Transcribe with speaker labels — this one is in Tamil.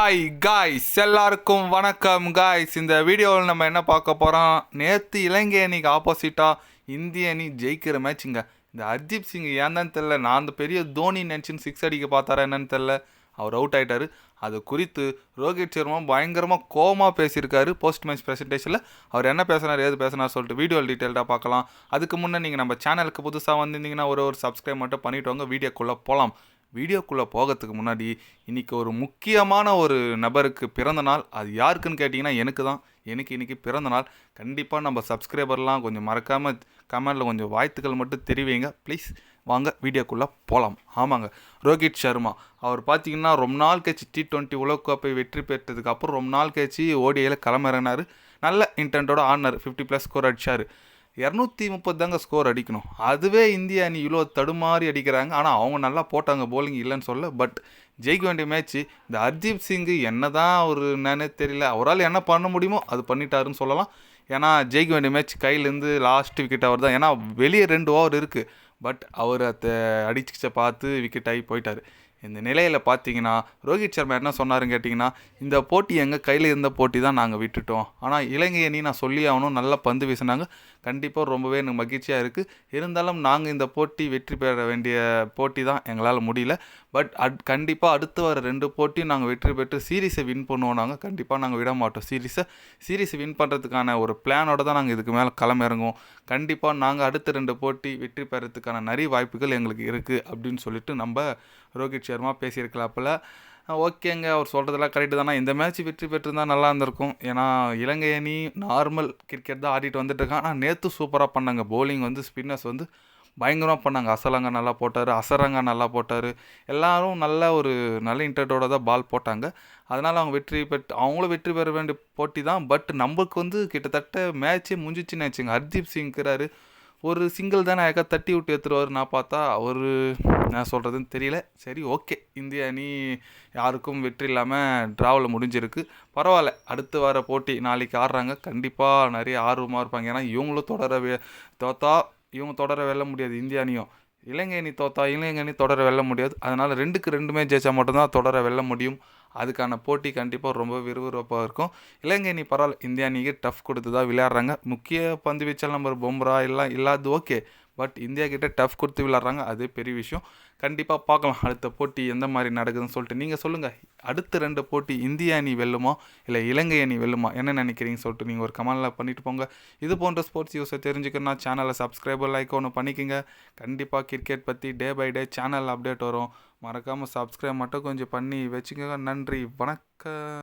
Speaker 1: ஹாய் காய்ஸ் எல்லாருக்கும் வணக்கம் காய்ஸ் இந்த வீடியோவில் நம்ம என்ன பார்க்க போகிறோம் நேற்று இலங்கை அணிக்கு ஆப்போசிட்டாக இந்திய அணி ஜெயிக்கிற மேட்சுங்க இந்த ஹர்தீப் சிங் ஏன் தான் தெரில நான் அந்த பெரிய தோனி நினச்சின்னு சிக்ஸ் அடிக்க பார்த்தாரா என்னன்னு தெரில அவர் அவுட் ஆகிட்டார் அது குறித்து ரோஹித் சர்மா பயங்கரமாக கோவமாக பேசியிருக்காரு போஸ்ட் மேட்ச் ப்ரெசன்டேஷனில் அவர் என்ன பேசினார் ஏது பேசினார் சொல்லிட்டு வீடியோ டீட்டெயில்டாக பார்க்கலாம். அதுக்கு முன்னே நீங்கள் நம்ம சேனலுக்கு புதுசாக வந்திருந்தீங்கன்னா ஒரு ஒரு சப்ஸ்கிரைப் மட்டும் பண்ணிவிட்டு வாங்க. வீடியோக்குள்ளே போகலாம் வீடியோக்குள்ளே போகிறதுக்கு முன்னாடி இன்றைக்கி ஒரு முக்கியமான ஒரு நபருக்கு பிறந்த நாள். அது யாருக்குன்னு கேட்டிங்கன்னா எனக்கு தான். எனக்கு இன்றைக்கி பிறந்த நாள். கண்டிப்பாக நம்ம சப்ஸ்கிரைபர்லாம் கொஞ்சம் மறக்காமல் கமெண்டில் கொஞ்சம் வாழ்த்துக்கள் மட்டும் தெரிவிங்க. ப்ளீஸ். வாங்க வீடியோக்குள்ளே போகலாம் ஆமாங்க. ரோஹித் சர்மா. அவர் பார்த்தீங்கன்னா ரொம்ப நாள் கழிச்சு டி டுவெண்ட்டி உலகக்கோப்பை வெற்றி பெற்றதுக்கப்புறம் ரொம்ப நாள் கழிச்சு ஓடிஐயில் களமிறங்கினார். நல்ல இன்டென்ட்டோட ஆடினார். ஃபிஃப்டி ப்ளஸ் ஸ்கோர் அடித்தார் இரநூத்தி முப்பது தாங்க ஸ்கோர் அடிக்கணும். அதுவே இந்திய அணி இவ்வளோ தடுமாறி அடிக்கிறாங்க. ஆனால் அவங்க நல்லா போட்டாங்க போலிங் இல்லைன்னு சொல்ல பட் ஜெயிக்க வேண்டிய மேட்ச்சு இந்த ஹர்தீப் சிங்கு என்ன தான் ஒரு என்னன்னே தெரியல. அவரால் என்ன பண்ண முடியுமோ அது பண்ணிட்டாருன்னு சொல்லலாம். ஏன்னா ஜெயிக்க வேண்டிய மேட்ச் கையிலேருந்து லாஸ்ட் விக்கெட் அவர் தான் ஏன்னா வெளியே ரெண்டு ஓவர் இருக்குது பட் அவர் அதை அடிச்சுச்ச பார்த்து விக்கெட் ஆகி போயிட்டார். இந்த நிலையில் பார்த்தீங்கன்னா ரோஹித் சர்மா என்ன சொன்னாருன்னு கேட்டிங்கன்னா இந்த போட்டி எங்கள் கையில் இருந்த போட்டி தான் நாங்கள் விட்டுட்டோம். ஆனால் இலங்கை அணி நான் சொல்லி ஆகணும் நல்லா பந்து வீசினாங்க. கண்டிப்பாக ரொம்பவே எனக்கு மகிழ்ச்சியாக இருக்குது இருந்தாலும் நாங்கள் இந்த போட்டி வெற்றி பெற வேண்டிய போட்டி தான் எங்களால் முடியல. பட் அட் கண்டிப்பாக அடுத்து வர ரெண்டு போட்டியும் நாங்கள் வெற்றி பெற்று சீரீஸை வின் பண்ணுவோம் நாங்கள் கண்டிப்பாக நாங்கள் விட மாட்டோம். சீரீஸை சீரீஸை வின் பண்ணுறதுக்கான ஒரு பிளானோட தான் நாங்கள் இதுக்கு மேலே களமிறங்குவோம். கண்டிப்பாக நாங்கள் அடுத்த ரெண்டு போட்டி வெற்றி பெறத்துக்கான நிறைய வாய்ப்புகள் எங்களுக்கு இருக்குது அப்படின்னு சொல்லிட்டு நம்ம ரோஹித் சர்மா பேசியிருக்கலாப்பில். ஓகேங்க அவர் சொல்கிறதெல்லாம் கரெக்டு தானே? இந்த மேட்ச் வெற்றி பெற்றிருந்தா நல்லா இருந்திருக்கும். ஏன்னா இலங்கை அணி நார்மல் கிரிக்கெட் தான் ஆடிட்டு வந்துட்டுருக்கான் ஆனால் நேற்று சூப்பராக பண்ணாங்க. போலிங் வந்து ஸ்பின்னர்ஸ் வந்து பயங்கரமாக பண்ணாங்க. அசலங்க நல்லா போட்டார் அசரங்க நல்லா போட்டார். எல்லாரும் நல்ல ஒரு நல்ல இன்டர்டோட தான் பால் போட்டாங்க. அதனால் அவங்க வெற்றி பெற்று அவங்களும் வெற்றி பெற வேண்டிய போட்டி தான். பட் நம்மளுக்கு வந்து கிட்டத்தட்ட மேட்ச்சே முடிஞ்சிச்சுன்னு வச்சுங்க ஹர்தீப் சிங்கிறாரு. ஒரு சிங்கிள் தானே ஏக்கா தட்டி விட்டு எடுத்துருவார் நான் பார்த்தா அவர் என்ன சொல்கிறதுன்னு தெரியல. சரி ஓகே இந்திய அணி யாருக்கும் வெற்றி இல்லாமல் ட்ராவில் முடிஞ்சிருக்கு. பரவாயில்ல. அடுத்து வர போட்டி நாளைக்கு ஆடுறாங்க. கண்டிப்பாக நிறைய ஆர்வமாக இருப்பாங்க. ஏன்னா இவங்களும் தொடர வே- தோத்தா இவங்க தொடர வெல்ல முடியாது. இந்திய அணியும். இலங்கை அணி தோத்தா இலங்கை அணி தொடர வெல்ல முடியாது. அதனால் ரெண்டுக்கு ரெண்டுமே ஜெயிச்சா மட்டும்தான் தொடர வெல்ல முடியும். அதுக்கான போட்டி கண்டிப்பாக ரொம்ப விறுவிறுப்பாக இருக்கும். இலங்கை அணி பரவாயில்ல இந்திய அணிக்கு டஃப் கொடுத்து தான் விளையாடுறாங்க. முக்கிய பந்து வீச்சல் நம்பர் பொம்ரா எல்லாம் இல்லாது ஓகே பட் இந்தியா கிட்டே டஃப் கொடுத்து விளாட்றாங்க அது பெரிய விஷயம். கண்டிப்பாக பார்க்கலாம் அடுத்த போட்டி எந்த மாதிரி நடக்குதுன்னு சொல்லிட்டு. நீங்கள் சொல்லுங்கள் அடுத்த ரெண்டு போட்டி இந்திய அணி வெல்லுமா இல்லை இலங்கை அணி வெல்லுமா என்ன நினைக்கிறீங்கன்னு சொல்லிட்டு நீங்கள் ஒரு கமெண்டில் பண்ணிட்டு போங்க. இது போன்ற ஸ்போர்ட்ஸ் நியூஸை தெரிஞ்சுக்கணும்னா சேனலை சப்ஸ்கிரைபர் லைக் ஒன்று பண்ணிக்கோங்க. கண்டிப்பாக கிரிக்கெட் பற்றி day by day channel update வரும். மறக்காமல் சப்ஸ்கிரைப் மட்டும் கொஞ்சம் பண்ணி வச்சுக்கோங்க. நன்றி வணக்கம்.